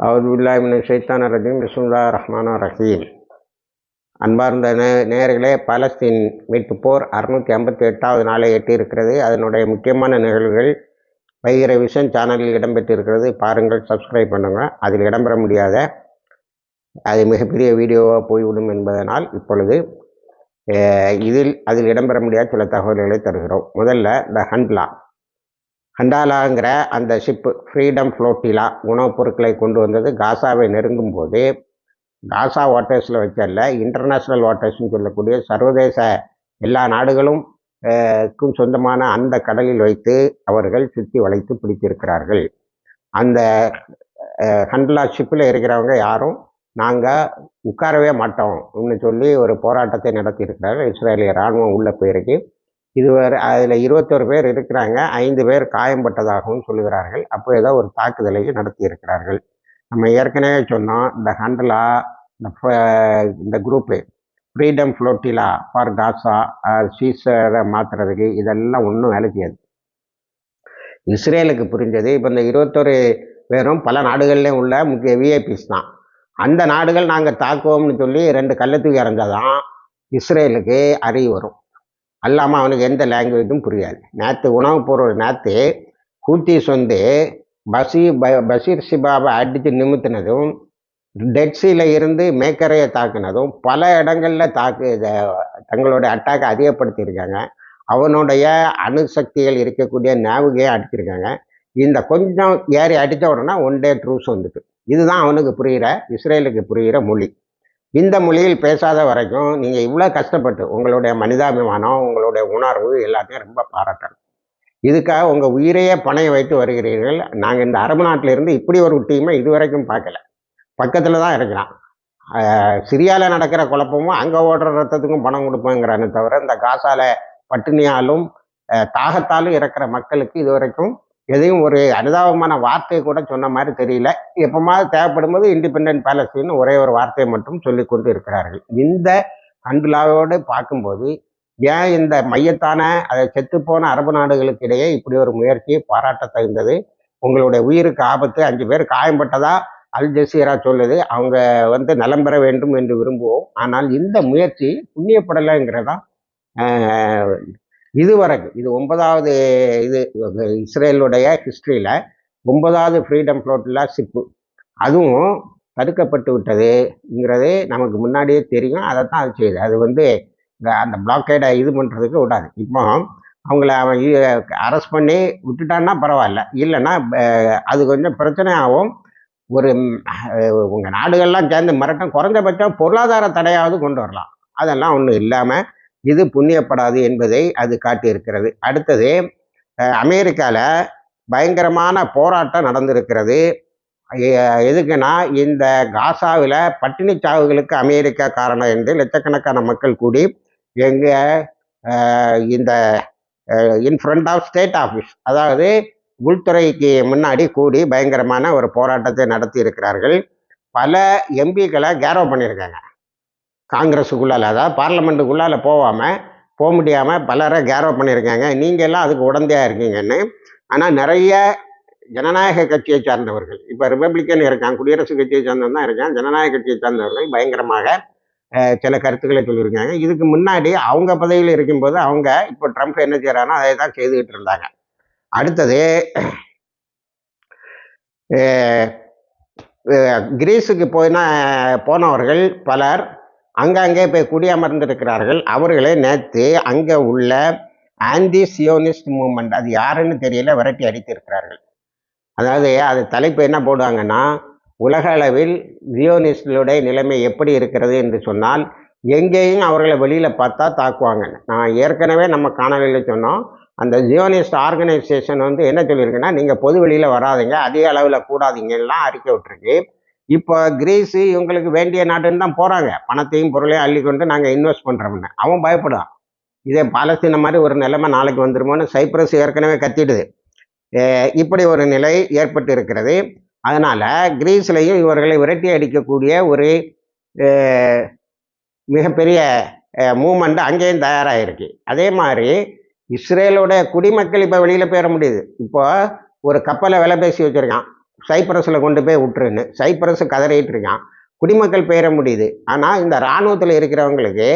அவதுல்லாமின் சைத்தான ரஜீம். பிஸ்முல்லா ரஹ்மான் ரஹீம். அன்பார்ந்த நே நேர்களே பாலஸ்தீன் மீட்பு போர் அறுநூற்றி ஐம்பத்தி எட்டாவது நாளை எட்டியிருக்கிறது. அதனுடைய முக்கியமான நிகழ்வுகள் வைகிற விஷன் சேனலில் இடம்பெற்றிருக்கிறது. பாருங்கள் சப்ஸ்கிரைப் பண்ணுங்கள் அதில் இடம்பெற முடியாத அது மிகப்பெரிய வீடியோவாக போய்விடும் என்பதனால் இப்பொழுது இதில் அதில் இடம்பெற முடியாத சில தகவல்களை தருகிறோம். முதல்ல த ஹண்ட்லா. ஹண்டாலாங்கிற அந்த ஷிப்பு ஃப்ரீடம் ஃப்ளோட்டிலா உணவுப் பொருட்களை கொண்டு வந்தது காசாவை நெருங்கும் போது காசா வாட்டர்ஸில் வச்சல்ல இன்டர்நேஷ்னல் வாட்டர்ஸ்னு சொல்லக்கூடிய சர்வதேச எல்லா நாடுகளும் க்கும் சொந்தமான அந்த கடலில் வைத்து அவர்கள் சுற்றி வளைத்து பிடித்திருக்கிறார்கள். அந்த ஹண்ட்லா ஷிப்பில் இருக்கிறவங்க யாரும் நாங்கள் உட்காரவே மாட்டோம் சொல்லி ஒரு போராட்டத்தை நடத்தியிருக்கிறார்கள். இஸ்ரேலிய இராணுவம் உள்ளே போயிருக்கு இதுவரை அதில் இருபத்தொரு பேர் இருக்கிறாங்க. ஐந்து பேர் காயம்பட்டதாகவும் சொல்லுகிறார்கள். அப்போ ஏதோ ஒரு தாக்குதலையும் நடத்தி இருக்கிறார்கள். நம்ம ஏற்கனவே சொன்னோம் இந்த ஹண்டலா இந்த இந்த group freedom flotilla for Gaza சீசரை மாற்றுறதுக்கு இதெல்லாம் ஒன்றும் வேலை செய்யாது. இஸ்ரேலுக்கு புரிஞ்சது. இப்போ இந்த இருபத்தொரு பேரும் பல நாடுகள்லேயும் உள்ள முக்கிய விஐபிஸ் தான். அந்த நாடுகள் நாங்கள் தாக்குவோம்னு சொல்லி ரெண்டு கள்ளத்துக்கு தூக்கி இறந்தாதான் இஸ்ரேலுக்கு அறிவு வரும். அல்லாமல் அவனுக்கு எந்த லாங்குவேஜும் புரியாது. நேற்று உணவு பொருள் நேற்று ஹூத்திஸ் வந்து பசி ப பஷீர் சிபாவை அடித்து நிமித்தினதும் டெட்ஸியில் இருந்து மேக்கரையை தாக்குனதும் பல இடங்களில் தாக்கு தங்களுடைய அட்டாக்கை அதிகப்படுத்தியிருக்காங்க. அவனுடைய அணுசக்திகள் இருக்கக்கூடிய நாவுகையை அடிச்சிருக்காங்க. இந்த கொஞ்சம் ஏறி அடித்த உடனே ஒன் டே ட்ரூஸ் வந்துட்டு. இதுதான் அவனுக்கு புரிகிற இஸ்ரேலுக்கு புரிகிற மொழி. இந்த மொழியில் பேசாத வரைக்கும் நீங்கள் இவ்வளோ கஷ்டப்பட்டு உங்களுடைய மனிதாபிமானம் உங்களுடைய உணர்வு எல்லாத்தையும் ரொம்ப பாராட்டணும். இதுக்காக உங்கள் உயிரையே பணையம் வைத்து வருகிறீர்கள். நாங்கள் இந்த அரபு நாட்டில இருந்து இப்படி ஒரு டீமை இதுவரைக்கும் பார்க்கல. பக்கத்தில் தான் இருக்கிறான். சிரியாவில் நடக்கிற குழப்பமும் அங்கே ஓடுற ரத்தத்துக்கும் பணம் கொடுப்போங்கிறானே தவிர இந்த காசால பட்டினியாலும் தாகத்தாலும் இறக்கிற மக்களுக்கு இதுவரைக்கும் எதையும் ஒரு அனுதாபமான வார்த்தை கூட சொன்ன மாதிரி தெரியல. எப்பமாவது தேவைப்படும்போது இண்டிபெண்ட் பேலஸ்தீன் ஒரே ஒரு வார்த்தையை மட்டும் சொல்லி கொண்டு இருக்கிறார்கள். இந்த அன்புலாவோடு பார்க்கும்போது ஏன் இந்த மையத்தான அதை செத்துப்போன அரபு நாடுகளுக்கு இடையே இப்படி ஒரு முயற்சியை பாராட்ட தகுந்தது? உங்களுடைய உயிருக்கு ஆபத்து அஞ்சு பேர் காயம்பட்டதா அல் ஜசீரா சொல்லுது அவங்க வந்து நலம் பெற வேண்டும் என்று விரும்புவோம். ஆனால் இந்த முயற்சி புண்ணியப்படலைங்கிறதா? இதுவரைக்கும் இது ஒன்பதாவது இது இஸ்ரேலுடைய ஹிஸ்ட்ரியில் ஒன்பதாவது ஃப்ரீடம் ஃப்ளோட்டில் ஷிப்பு அதுவும் தடுக்கப்பட்டு விட்டதுங்கிறது நமக்கு முன்னாடியே தெரியும். அதை தான் அது செய்யுது. அது வந்து இந்த அந்த பிளாக்கேடை இது பண்ணுறதுக்கு விடாது. இப்போ அவங்கள அவன் அரெஸ்ட் பண்ணி விட்டுட்டான்னா பரவாயில்ல. இல்லைன்னா அது கொஞ்சம் பிரச்சனை ஆகும் ஒரு உங்கள் நாடுகள்லாம் சேர்ந்து மிரட்டம் குறைஞ்சபட்சம் பொருளாதார தடையாவது கொண்டு வரலாம். அதெல்லாம் ஒன்றும் இல்லாமல் இது புண்ணியப்படாது என்பதை அது காட்டியிருக்கிறது. அடுத்தது அமெரிக்காவில் பயங்கரமான போராட்டம் நடந்திருக்கிறது. எதுக்குன்னா இந்த காசாவில் பட்டினி சாவுகளுக்கு அமெரிக்கா காரணம் என்று லட்சக்கணக்கான மக்கள் கூடி எங்கள் இந்த in front of state office அதாவது உள்துறைக்கு முன்னாடி கூடி பயங்கரமான ஒரு போராட்டத்தை நடத்தி இருக்கிறார்கள் பல எம்பிக்களை கேரோ பண்ணியிருக்காங்க. காங்கிரஸுக்குள்ளால் அதாவது பார்லமெண்ட்டுக்குள்ளால் போகாமல் போக முடியாமல் பலரை கேரோ பண்ணியிருக்காங்க. நீங்கள் எல்லாம் அதுக்கு உடந்தையாக இருக்கீங்கன்னு. ஆனால் நிறைய ஜனநாயக கட்சியை சார்ந்தவர்கள் இப்போ ரிப்பப்ளிக்கன் இருக்கான் குடியரசு கட்சியை சார்ந்தவன் தான் இருக்கான். ஜனநாயக கட்சியை சார்ந்தவர்கள் பயங்கரமாக சில கருத்துக்களை சொல்லியிருக்காங்க. இதுக்கு முன்னாடி அவங்க பதவியில் இருக்கும்போது அவங்க இப்போ ட்ரம்ப் என்ன செய்கிறானோ அதை தான் செய்துக்கிட்டு இருந்தாங்க. அடுத்தது கிரீஸுக்கு போயினா போனவர்கள் பலர் அங்கங்கே போய் குடியமர்ந்திருக்கிறார்கள். அவர்களை நேற்று அங்கே உள்ள ஆன்டி சியோனிஸ்ட் மூமெண்ட் அது யாருன்னு தெரியல விரட்டி அடித்திருக்கிறார்கள். அதாவது அது தலைப்பு என்ன போடுவாங்கன்னா உலக அளவில் ஜியோனிஸ்டுடைய நிலைமை எப்படி இருக்கிறது என்று சொன்னால் எங்கேயும் அவர்களை வெளியில் பார்த்தா தாக்குவாங்க. நான் ஏற்கனவே நம்ம காணொலியில் சொன்னோம் அந்த ஜியோனிஸ்ட் ஆர்கனைசேஷன் வந்து என்ன சொல்லியிருக்குன்னா நீங்கள் பொது வெளியில் வராதிங்க அதிக அளவில் கூடாதீங்கலாம் அறிக்கை விட்டுருக்கு. இப்போ கிரீஸு இவங்களுக்கு வேண்டிய நாட்டுன்னு தான் போகிறாங்க பணத்தையும் பொருளையும் அள்ளி கொண்டு நாங்கள் இன்வெஸ்ட் பண்ணுறோம்னு அவன் பயப்படுவான். இதே பாலஸ்தீன மாதிரி ஒரு நிலைமை நாளைக்கு வந்துருமோன்னு சைப்ரஸ் ஏற்கனவே கத்திடுது. இப்படி ஒரு நிலை ஏற்பட்டு இருக்கிறது அதனால் கிரீஸ்லையும் இவர்களை விரட்டி அடிக்கக்கூடிய ஒரு மிகப்பெரிய மூமெண்ட் அங்கேயும் தயாராகிருக்கு அதே மாதிரி இஸ்ரேலோட குடிமக்கள் இப்போ வெளியில் போயிட முடியுது. இப்போ ஒரு கப்பலை விலை பேசி வச்சுருக்கான். சைப்ரஸில் கொண்டு போய் விட்டுருன்னு. சைப்ரஸ் கதறிட்டு இருக்கான் குடிமக்கள் பெயர முடியுது. ஆனால் இந்த இராணுவத்தில் இருக்கிறவங்களுக்கு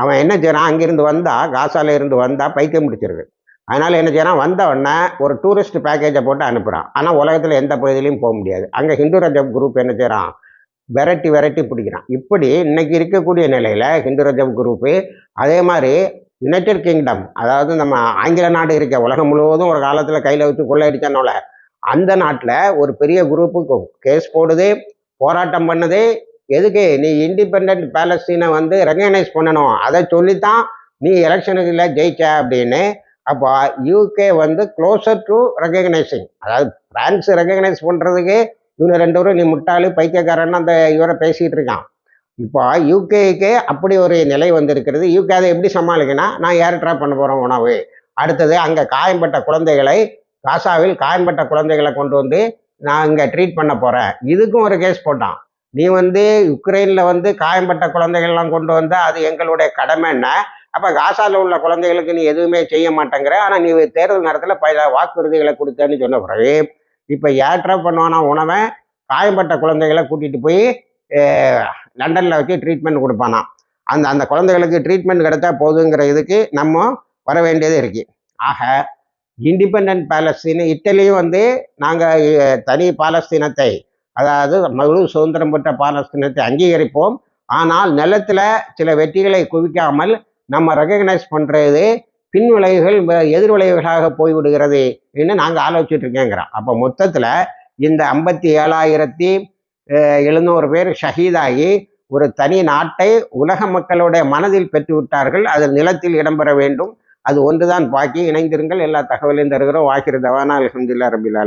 அவன் என்ன செய்கிறான் அங்கேருந்து வந்தால் காசால இருந்து வந்தால் பைத்தியம் முடிச்சிருது அதனால் என்ன செய்யறான்? வந்த உடனே ஒரு டூரிஸ்ட் பேக்கேஜை போட்டு அனுப்புகிறான் ஆனால் உலகத்தில் எந்த பகுதியிலையும் போக முடியாது. அங்கே ஹிந்து ரஜப் குரூப் என்ன செய்கிறான் விரட்டி விரட்டி பிடிக்கிறான். இப்படி இன்னைக்கு இருக்கக்கூடிய நிலையில் ஹிந்து ரஜப் குரூப்பு அதே மாதிரி யுனைடெட் கிங்டம் அதாவது நம்ம ஆங்கில நாடு இருக்க உலகம் முழுவதும் ஒரு காலத்தில் கையில் வச்சு கொள்ளையடிச்சனோல அந்த நாட்டில் ஒரு பெரிய குரூப்புக்கு கேஸ் போடுது போராட்டம் பண்ணுது. எதுக்கு? நீ இண்டிபெண்ட் பேலஸ்தீனை வந்து ரெகனைஸ் பண்ணணும். அதை சொல்லித்தான் நீ எலெக்ஷனுக்குள்ள ஜெயிச்ச அப்படின்னு. அப்போ யூகே வந்து க்ளோசர் டு ரெகக்னைசிங் அதாவது பிரான்ஸ் ரெகக்னைஸ் பண்ணுறதுக்கு இவனு ரெண்டு பேரும் நீ முட்டாளு பைத்தியக்காரன்னு அந்த இவரை பேசிகிட்டு இருக்கான். இப்போ யூகேக்கு அப்படி ஒரு நிலை வந்திருக்கிறது. யூகே அதை எப்படி சமாளிக்கணும் நான் ஏர் ட்ராப் பண்ண போகிறோம் உணவு. அடுத்தது அங்கே காயம்பட்ட குழந்தைகளை காசாவில் காயம்பட்ட குழந்தைகளை கொண்டு வந்து நான் இங்கே ட்ரீட் பண்ண போகிறேன் இதுக்கும் ஒரு கேஸ் போட்டான். நீ வந்து யுக்ரைனில் வந்து காயம்பட்ட குழந்தைகள்லாம் கொண்டு வந்தால் அது எங்களுடைய கடமைன்னா அப்போ காசாவில் உள்ள குழந்தைகளுக்கு நீ எதுவுமே செய்ய மாட்டேங்கிற. ஆனால் நீ தேர்தல் நேரத்தில் பல வாக்குறுதிகளை கொடுத்தேன்னு சொன்ன பிறகு இப்போ ஏற்ற பண்ணுவானா உணவை காயம்பட்ட குழந்தைகளை கூட்டிகிட்டு போய் லண்டனில் வச்சு ட்ரீட்மெண்ட் கொடுப்பானா? அந்த அந்த குழந்தைகளுக்கு ட்ரீட்மெண்ட் கிடைச்சா போதுங்கிற இதுக்கு நம்ம வர வேண்டியது இருக்குது ஆக இண்டிபெண்ட் பாலஸ்தீன் இட்டலியும் வந்து நாங்கள் தனி பாலஸ்தீனத்தை அதாவது முழு சுதந்திரம் பெற்ற பாலஸ்தீனத்தை அங்கீகரிப்போம். ஆனால் நிலத்தில் சில வெற்றிகளை குவிக்காமல் நம்ம ரெகக்னைஸ் பண்ணுறது பின் விளைவுகள் எதிர் விளைவுகளாக போய்விடுகிறது என்று நாங்கள் ஆலோசிச்சுட்டு இருக்கேங்கிறோம். அப்போ மொத்தத்தில் இந்த ஐம்பத்தி ஏழாயிரத்தி எழுநூறு பேர் ஷஹீதாகி ஒரு தனி நாட்டை உலக மக்களுடைய மனதில் பெற்று விட்டார்கள் அது நிலத்தில் இடம்பெற வேண்டும். அது ஒன்றுதான். பாக்கி இணைந்திருங்கள். எல்லா தகவலையும் தருகிறோம். வாக்கிற தவானா அலமதுல்லா ரபில்